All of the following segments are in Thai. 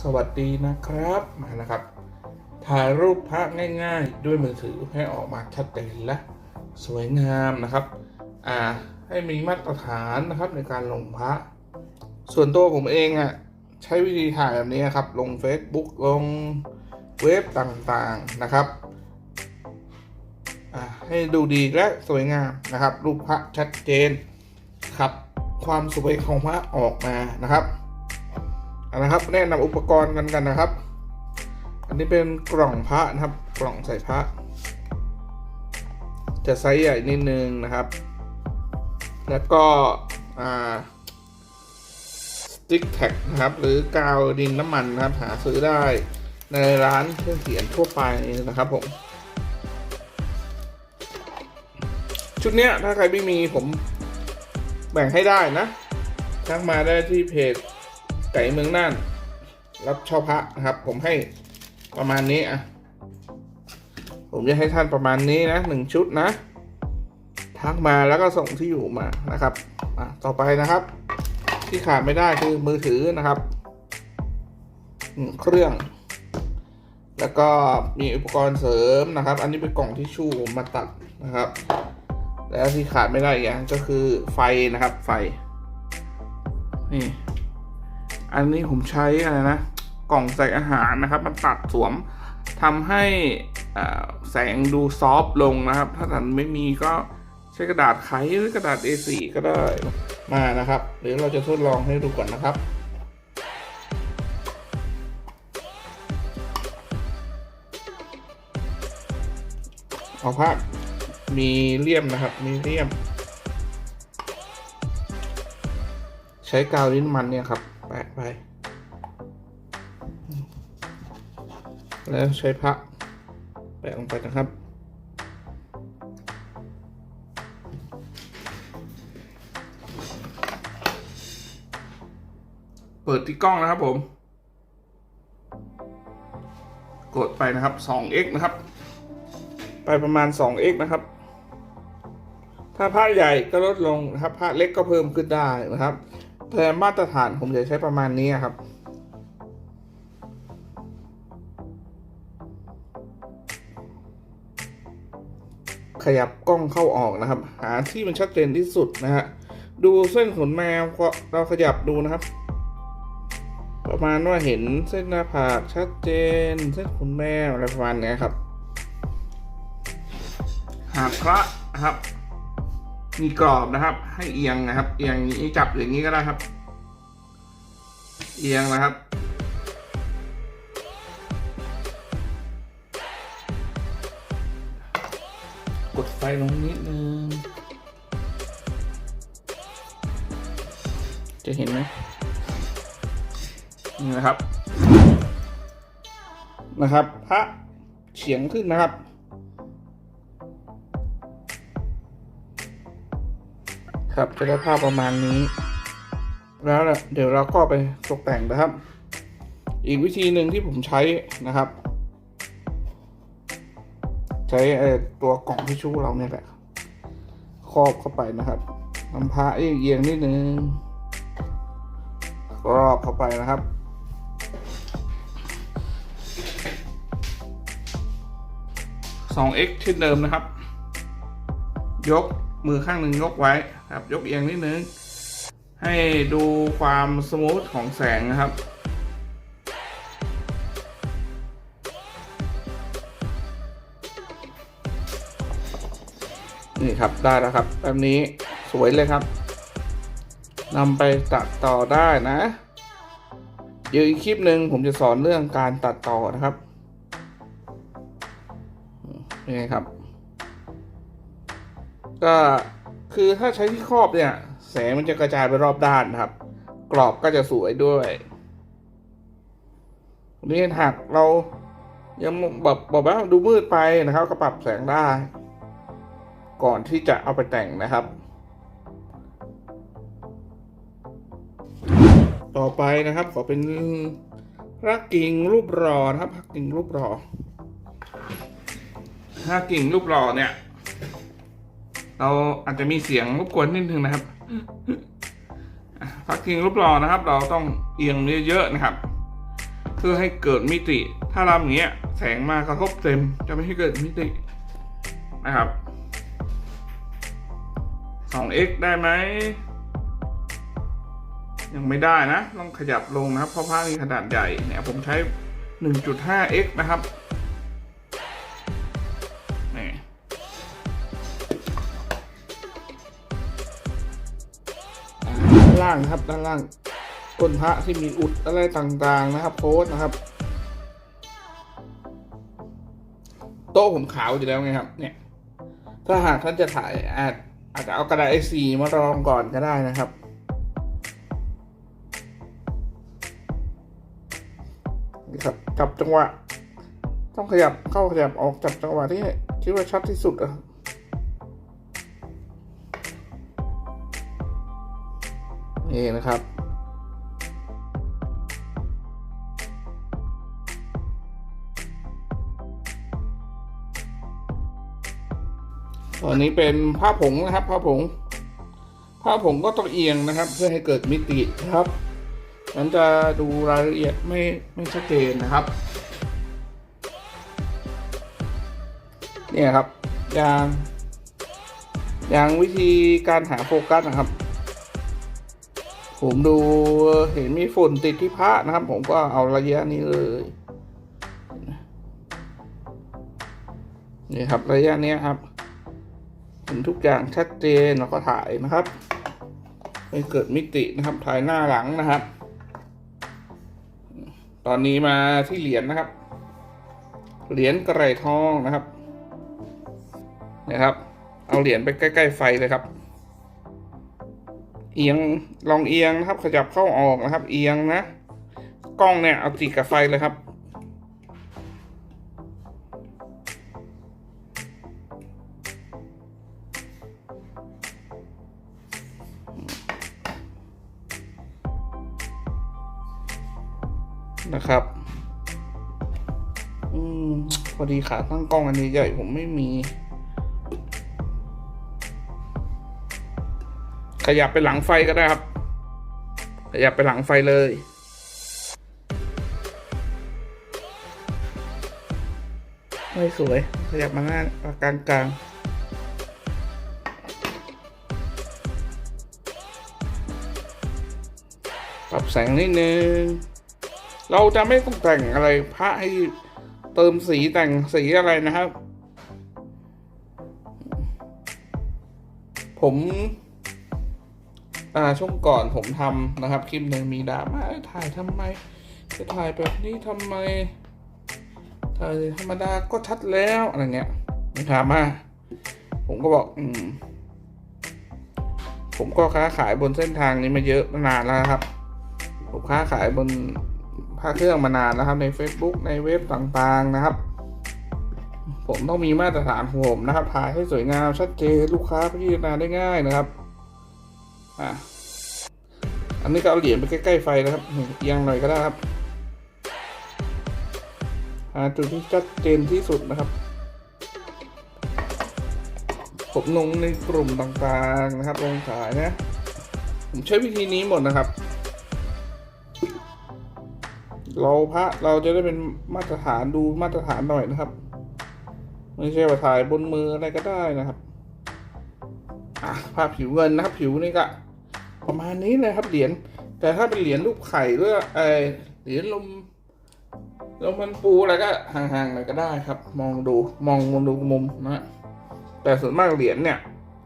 สวัสดีนะครับมานะครับ ถ่ายรูปพระง่ายๆ ด้วยมือถือให้ออกมาชัดเจนและสวยงามนะครับ อ่าให้มีมาตรฐานนะครับในการลงพระ ส่วนตัวผมเองอะ่ะใช้วิธีถ่ายแบบนี้ครับ ลง Facebook ลงเว็บต่างๆนะครับอ่าให้ดูดีและสวยงามนะครับ รูปพระชัดเจนครับ ความสวยของพระออกมานะครับ นะครับ แนะนำอุปกรณ์กันกันนะครับ อันนี้เป็นกล่องพระนะครับ กล่องใส่พระ จะไซส์ใหญ่นิดนึงนะครับ แล้วก็สติ๊กแท็กนะครับ หรือกาวดินน้ำมันนะครับ หาซื้อได้ในร้านเครื่องเขียนทั่วไปนะครับผมชุดเนี้ยถ้าใครไม่มีผมแบ่งให้ได้นะทักมาได้ที่เพจ ไก่เมืองน่าน รับเช่าพระนะครับ ผมให้ประมาณนี้อะผมจะให้ท่านประมาณนี้นะหนึ่งชุดนะ ทักมาแล้วก็ส่งที่อยู่มานะครับอะต่อไปนะครับ ที่ขาดไม่ได้คือมือถือนะครับเครื่อง แล้วก็มีอุปกรณ์เสริมนะครับ อันนี้เป็นกล่องที่ชู่มาตัดนะครับ แล้วที่ขาดไม่ได้อีกอย่างก็คือไฟนะครับ ไฟนี่ อันนี้ผมใช้อะไรนะ กล่องใส่อาหารนะครับมันตัดสวมทำให้แสงดูซอฟต์ลงนะครับ ถ้าท่านไม่มีก็ใช้กระดาษไขหรือกระดาษ A4 ก็ได้มานะครับเดี๋ยวเราจะทดลองให้ดูก่อนนะครับเอาภาพมีเลี่ยมนะครับ มีเลี่ยม ใช้กาวลิ้นมันเนี่ยครับ ไป แล้วใช้พระแปะลงไปนะครับ เปิดที่กล้องนะครับผม กดไปนะครับ 2x นะครับ ไปประมาณ 2x นะครับถ้าผ้าใหญ่ก็ลดลงนะครับผ้าเล็กก็เพิ่มขึ้นได้นะครับ แต่มาตรฐานผมจะใช้ประมาณนี้ครับ ขยับกล้องเข้าออกนะครับ หาที่มันชัดเจนที่สุดนะฮะ ดูเส้นขนแมวเราขยับดูนะครับ ประมาณว่าเห็นเส้นหน้าผากชัดเจน เส้นขนแมวอะไรประมาณนี้ครับ หากพระนะครับ มีกรอบนะครับ ให้เอียงนะครับ เอียงอย่างนี้จับอย่างนี้ก็ได้ครับ เอียงนะครับ กดไฟลงนิดนึงจะเห็นไหมนี่นะครับ นะครับพระเฉียงขึ้นนะครับ ครับจะได้ภาพประมาณนี้ แล้วเดี๋ยวเราก็ไปตกแต่งนะครับ อีกวิธีหนึ่งที่ผมใช้นะครับ ใช้ตัวกล่องทิชชู่เราเนี่ยแหละครอบเข้าไปนะครับนำพระเอียงนิดนึงครอบเข้าไปนะครับ 2x เช่นเดิมนะครับ ยก มือข้างหนึ่งยกไว้ครับยกเอียงนิดนึง ให้ดูความสมูทของแสงนะครับ นี่ครับได้แล้วครับแบบนี้สวยเลยครับนำไปตัดต่อได้นะเดี๋ยวอีกคลิปหนึ่งผมจะสอนเรื่องการตัดต่อนะครับนี่ไงครับ ก็คือถ้าใช้ที่ครอบเนี่ยแสงมันจะกระจายไปรอบด้านนะครับ กรอบก็จะสวยด้วยนี่หากเรายังแบบบอกว่าดูมืดไปนะครับ ก็ปรับแสงได้ ก่อนที่จะเอาไปแต่งนะครับ ต่อไปนะครับ ขอเป็นรักกิ่งรูปรอนะครับรักกิ่งรูปรอถ้ากิ่งรูปรอเนี่ย เราอาจจะมีเสียงรบกวนนิดนึงนะครับอะพักกิ่งรูปรอนะครับ เราต้องเอียงเยอะๆนะครับพื่อให้เกิดมิติ ถ้าเราอย่างเงี้ยแสงมากระทบเต็มจะไม่ให้เกิดมิตินะครับ 2x ได้ไหมยังไม่ได้นะ ต้องขยับลงนะครับ เพราะผ้ามีขนาดใหญ่เนี่ยผมใช้ 1.5x นะครับ อ่าด้านล่างครับ ด้านล่างก้นพระที่มีอุดอะไรต่างๆนะครับโพสนะครับ โต๊ะผมขาวอยู่แล้วไงครับ เนี่ย ถ้าหากท่านจะถ่ายอาจอาจจะเอากระดาษ A4 มารองก่อนก็ได้นะครับนี่ครับจับจังหวะ ต้องขยับเข้าขยับออกจับจังหวะที่คิดว่าชัดที่สุดอะ ครับนี่นะครับตอนนี้เป็นผ้าผงนะครับผ้าผงผ้าผงก็ต้องเอียงนะครับ เพื่อให้เกิดมิตินะครับมันจะดูรายละเอียดไม่ไม่ชัดเจนนะครับเนี่ยครับอย่างอย่างวิธีการหาโฟกัสนะครับ ผมดูเห็นมีฝุ่นติดที่พระนะครับ ผมก็เอาระยะนี้เลยนี่ครับระยะนี้ครับเห็นทุกอย่างชัดเจนแล้วก็ถ่ายนะครับให้เกิดมิตินะครับ ถ่ายหน้าหลังนะครับ ตอนนี้มาที่เหรียญนะครับ เหรียญกระไรทองนะครับนะครับ เอาเหรียญไปใกล้ ๆ ไฟเลยครับ เอียงลองเอียงนะครับ ขยับเข้าออกนะครับ เอียงนะ กล้องเนี่ยเอาติดกับไฟเลยครับ นะครับอืมพอดีขาตั้งกล้องอันนี้ใหญ่ผมไม่มี ขยับไปหลังไฟก็ได้ครับ ขยับไปหลังไฟเลย ไม่สวย ขยับมาหน้ากลางกลางปรับแสงนิดนึง เราจะไม่ต้องแต่งอะไรพระให้เติมสีแต่งสีอะไรนะครับ ผม อ่าช่วงก่อนผมทำนะครับคลิปหนึ่งมีดราม่าเอ้ยถ่ายทำไมจะถ่ายแบบนี้ทำไมถ่ายธรรมดาก็ชัดแล้วอะไรเงี้ยมีดราม่าผมก็บอกอืมผมก็ค้าขายบนเส้นทางนี้มาเยอะมานานแล้วครับ ผมค้าขายบนผ้าเครื่องมานานนะครับใน Facebook ในเว็บต่างๆนะครับ ผมต้องมีมาตรฐานของผมนะครับถ่ายให้สวยงามชัดเจนลูกค้าพิจารณาได้ง่ายนะครับ อะอันนี้ก็เอาเหรียญไปใกล้ๆไฟนะครับนี่เอียงหน่อยก็ได้ครับหาจุดที่ชัดเจนที่สุดนะครับผมลงในกลุ่มต่างๆนะครับลงขายนะ ผมใช้วิธีนี้หมดนะครับ เราพระเราจะได้เป็นมาตรฐานดูมาตรฐานหน่อยนะครับ ไม่ใช่ว่าถ่ายบนมืออะไรก็ได้นะครับอะภาพผิวเงินนะครับ ผิวนี่ก็ ประมาณนี้เลยครับเหรียญแต่ถ้าเป็นเหรียญรูปไข่หรือไอเหรียญลมลมมันปูอะไรก็ห่างๆหน่อยก็ได้ครับ มองดูมองมุมดูมุมนะฮะแต่ส่วนมากเหรียญเนี่ย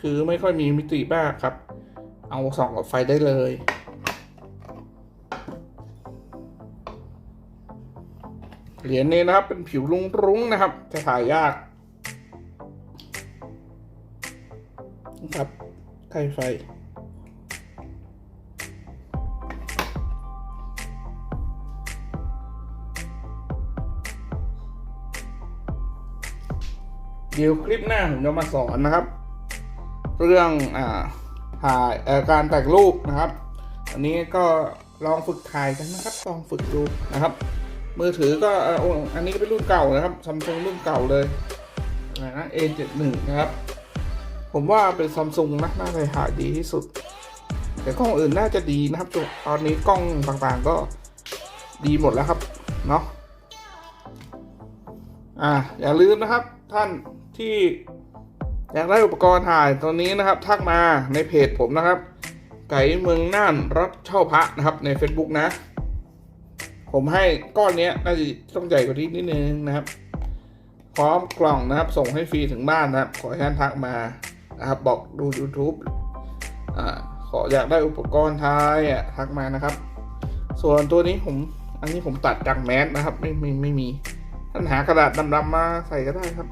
คือไม่ค่อยมีมิติมากครับ เอาส่องกับไฟได้เลยเหรียญนี้นะครับเป็นผิวรุ้งรุ้งๆนะครับ จะถ่ายยากนะครับใกล้ไฟ เดี๋ยวคลิปหน้าผมจะมาสอนนะครับ เรื่องอ่าถ่ายการแต่งรูปนะครับ อันนี้ก็ลองฝึกถ่ายกันนะครับ ลองฝึกดูนะครับ มือถือก็ออันนี้ก็เป็นรุ่นเก่านะครับซัมซุงรุ่นเก่าเลยอะไรนะ A71 นะครับ ผมว่าเป็นซัมซุงนะน่าจะถ่ายดีที่สุด แต่กล้องอื่นน่าจะดีนะครับตอนนี้กล้องต่างๆก็ดีหมดแล้วครับเนาะอ่าอย่าลืมนะครับ ท่านที่อยากได้อุปกรณ์ถ่ายตัวนี้นะครับ ทักมาในเพจผมนะครับ ไก่เมืองน่านรับเช่าพระนะครับใน Facebook นะ ผมให้ก้อนเนี้ยน่าจะต้องใหญ่กว่านี้นิดนึงนะครับ พร้อมกล่องนะครับ ส่งให้ฟรีถึงบ้านนะครับ ขอให้ท่านทักมานะครับบอกดู YouTube อ่าขออยากได้อุปกรณ์ท้ายอะทักมานะครับ ส่วนตัวนี้ผมอันนี้ผมตัดจากแมสนะครับ ไม่ไม่ไม่มีท่านหากระดาษดำๆมาใส่ก็ได้ครับ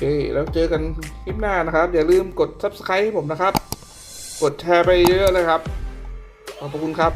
เคแล้วเจอกันคลิปหน้านะครับ อย่าลืมกด Subscribe ให้ผมนะครับ กดแชร์ไปเยอะเลยครับ ขอบคุณครับ